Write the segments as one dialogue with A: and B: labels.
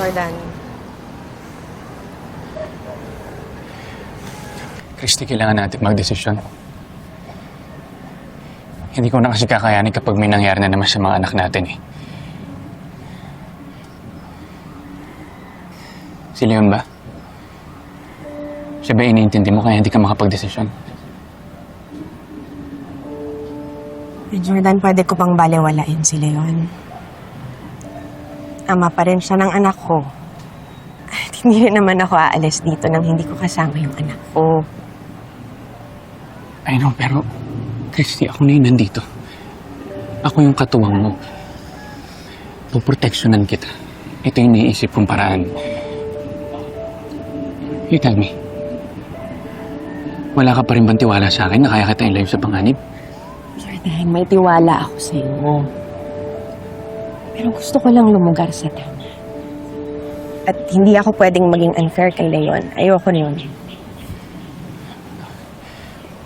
A: Jordan,
B: Christy, kailangan natin magdesisyon. Hindi ko na kasi kakayanin kapag may nangyari na naman sa mga anak natin eh. Si Leon ba? Siya ba iniintindi mo kaya hindi ka makapagdesisyon?
A: Jordan, pwede ko bang baliwalain si Leon? Ama pa rin siya ng anak ko. At hindi rin naman ako aalis dito nang hindi ko kasama yung anak ko.
B: I know, pero Christy, ako na yun nandito. Ako yung katuwang mo. Puproteksyonan kita. Ito yung naiisip kong paraan. You tell me. Wala ka pa rin bang tiwala sa akin na kaya kita ilayo sa panganib?
A: Jordan, may tiwala ako sa iyo. Pero gusto ko lang lumugar sa tama. At hindi ako pwedeng maging unfair kay Leon. Ayoko na yun.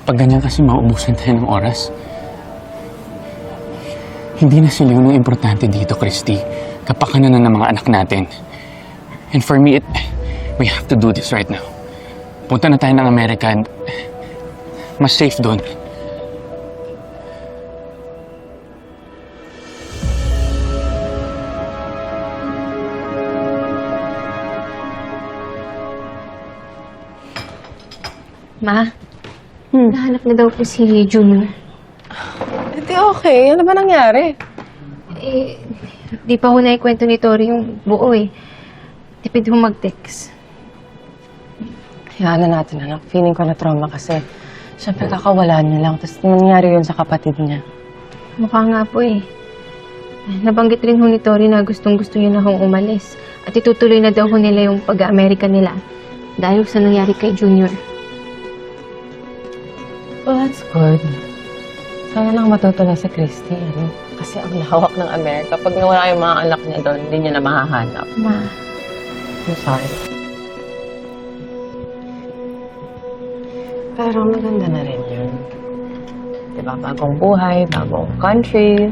B: Pag ganyan kasi maubusan tayo ng oras. Hindi na si Leon ang importante dito, Christy. Kapakanan na ng mga anak natin. And for me, it, we have to do this right now. Punta na tayo ng Amerika and mas safe doon.
C: Ma,
A: Hmm.
C: nahanap na daw po si Junior.
A: Hindi okay. Ano ba nangyari?
C: Eh, di pa ho naikwento ni Tori yung buo eh. Tipid ho mag-text.
D: Hayaan na natin, anak. Feeling ko na trauma kasi syempre kakawalan niya lang. Tapos nangyari yun sa kapatid niya.
C: Mukha nga po eh. Nabanggit rin ho ni Tori na gustong gusto niya na hong umalis. At itutuloy na daw ho nila yung pag-Amerika nila. Dahil sa nangyari kay Junior.
D: Well, that's good. Sana lang matuto na si Christy, ano? Kasi ang lawak ng Amerika. Pag nawala yung mga anak niya doon, hindi niya na mahahanap.
C: Ma,
D: I'm sorry. Pero maganda na rin yun. Diba, bagong buhay, bagong country.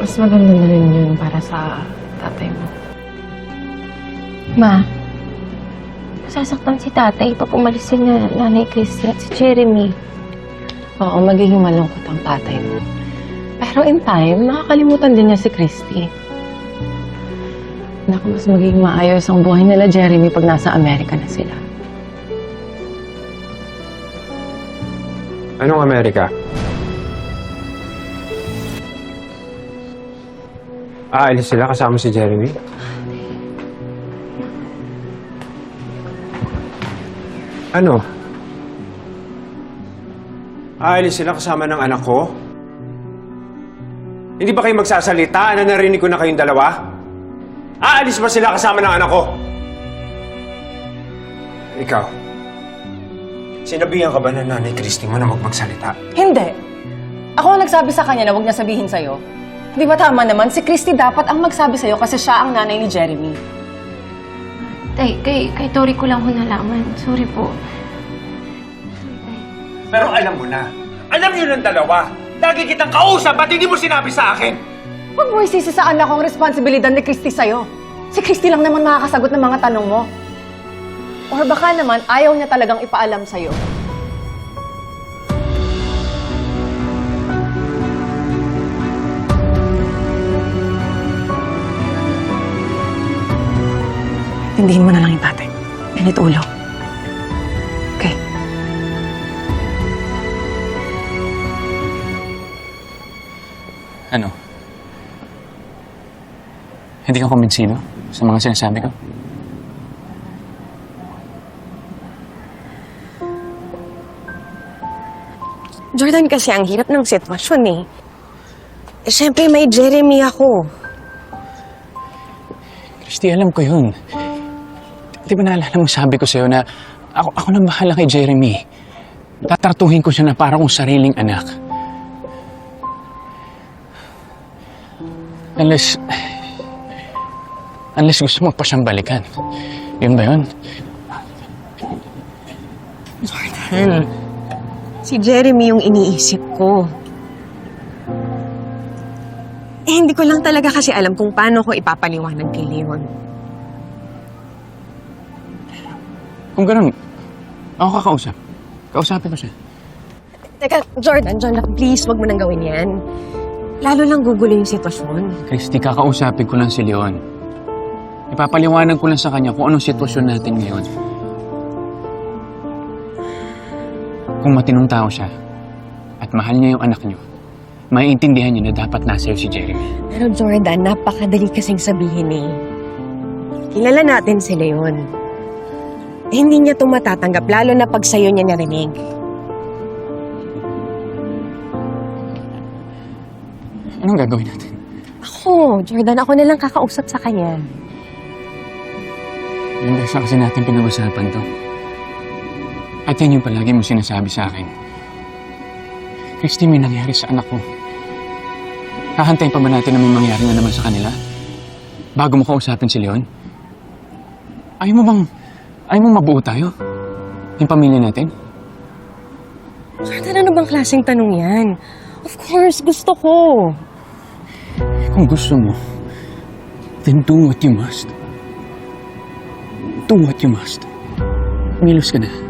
D: Mas maganda na rin yun para sa tatay mo.
C: ma. Masasaktan si tatay pag umalis si na nanay Christy at si Jeremy.
D: Oo, magiging malungkot ang tatay mo. Pero in time, makakalimutan din niya si Christy. Naku, mas magiging maayos ang buhay nila, Jeremy, pag nasa Amerika na sila.
E: Anong Amerika? Aalis sila kasama si Jeremy? Ano? Aalis sila kasama ng anak ko? Hindi ba kayo magsasalita na narinig ko na kayong dalawa? Aalis ba sila kasama ng anak ko? Ikaw, sinabihan ka ba ng nanay Christy mo na huwag magsalita?
F: Hindi. Ako ang nagsabi sa kanya na huwag niya sabihin sa'yo. Di ba tama naman? Si Christy dapat ang magsabi sa'yo kasi siya ang nanay ni Jeremy.
C: Tay, kay, kay Tori ko lang ho nalaman. Sorry po.
E: Pero alam mo na. Alam niyo ng dalawa. Lagi kitang kausap at hindi mo sinabi sa akin.
F: Huwag mo isisi sa anak responsibilidad ni Christy sa'yo. Si Christy lang naman makakasagot ng mga tanong mo. Or baka naman ayaw niya talagang ipaalam sa'yo.
A: Tindihin mo na lang yung tatay. Pinit ulo. Okay.
B: Ano? Hindi ka kumbinsido sa mga sinasabi ko?
A: Jordan, kasi ang hirap ng sitwasyon eh. Eh, syempre may Jeremy ako.
B: Christy, alam ko yun. Di ba naalala mo sabi ko sa'yo na ako, ako na bahala kay Jeremy. Tatartuhin ko siya na para kong sariling anak. Unless... Unless gusto mo pa siyang balikan. Yun ba yun?
A: Si Jeremy yung iniisip ko. Eh, hindi ko lang talaga kasi alam kung paano ko ipapaliwanag kay Leon.
B: Kung ganun, ako kakausap. Kausapin ko siya.
A: Teka, Jordan, Jordan, please, wag mo nang gawin yan. Lalo lang gugulo yung sitwasyon.
B: Christy, kakausapin ko lang si Leon. Ipapaliwanag ko lang sa kanya kung anong sitwasyon natin ngayon. Kung matinong tao siya at mahal niya yung anak niyo, maiintindihan niya na dapat nasa iyo si Jeremy.
A: Pero Jordan, napakadali kasing sabihin eh. Kilala natin si Leon. Eh, hindi niya ito matatanggap, lalo na pag sa'yo niya narinig.
B: Anong gagawin natin?
A: Ako, Jordan, ako na lang kakausap sa kanya.
B: Yung beses kasi natin pinag-usapan to. At yan yung palagi mo sinasabi sa akin. Christy, may nangyari sa anak ko. Hahantayin pa ba natin na may mangyari na naman sa kanila? Bago mo kausapin si Leon? Ayaw mo bang... Ayaw mo mabuo tayo? Yung pamilya natin?
A: Jordan, ano bang klaseng tanong yan? Of course, gusto ko.
B: Kung gusto mo, then do what you must. Do what you must. Umilos ka na.